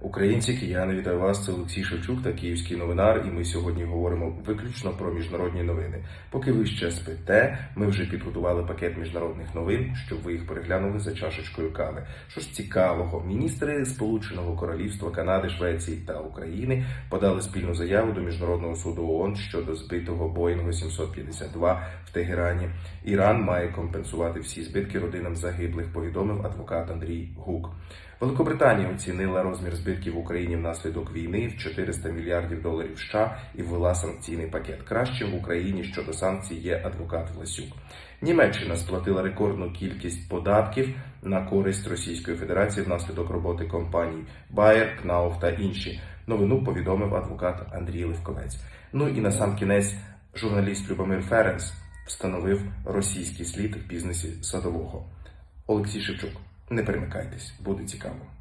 Українці, кияни, вітаю вас. Це Олексій Шевчук та Київський новинар. І ми сьогодні говоримо виключно про міжнародні новини. Поки ви ще спите, ми вже підготували пакет міжнародних новин, щоб ви їх переглянули за чашечкою кави. Що ж цікавого, міністри Сполученого Королівства, Канади, Швеції та України подали спільну заяву до міжнародного суду ООН щодо збитого Боїнгу 752 в Тегерані. Іран має компенсувати всі збитки родинам загиблих. Повідомив адвокат Андрій Гук. Великобританія оцінила розмір збитків в Україні внаслідок війни в 400 мільярдів доларів США і ввела санкційний пакет. Кращим в Україні щодо санкцій є адвокат Власюк. Німеччина сплатила рекордну кількість податків на користь Російської Федерації внаслідок роботи компаній Bayer, Knauf та інші. Новину повідомив адвокат Андрій Левковець. Ну і на сам кінець журналіст Любомир Ференс встановив російський слід в бізнесі садового. Олексій Шевчук, не перемикайтесь, буде цікаво.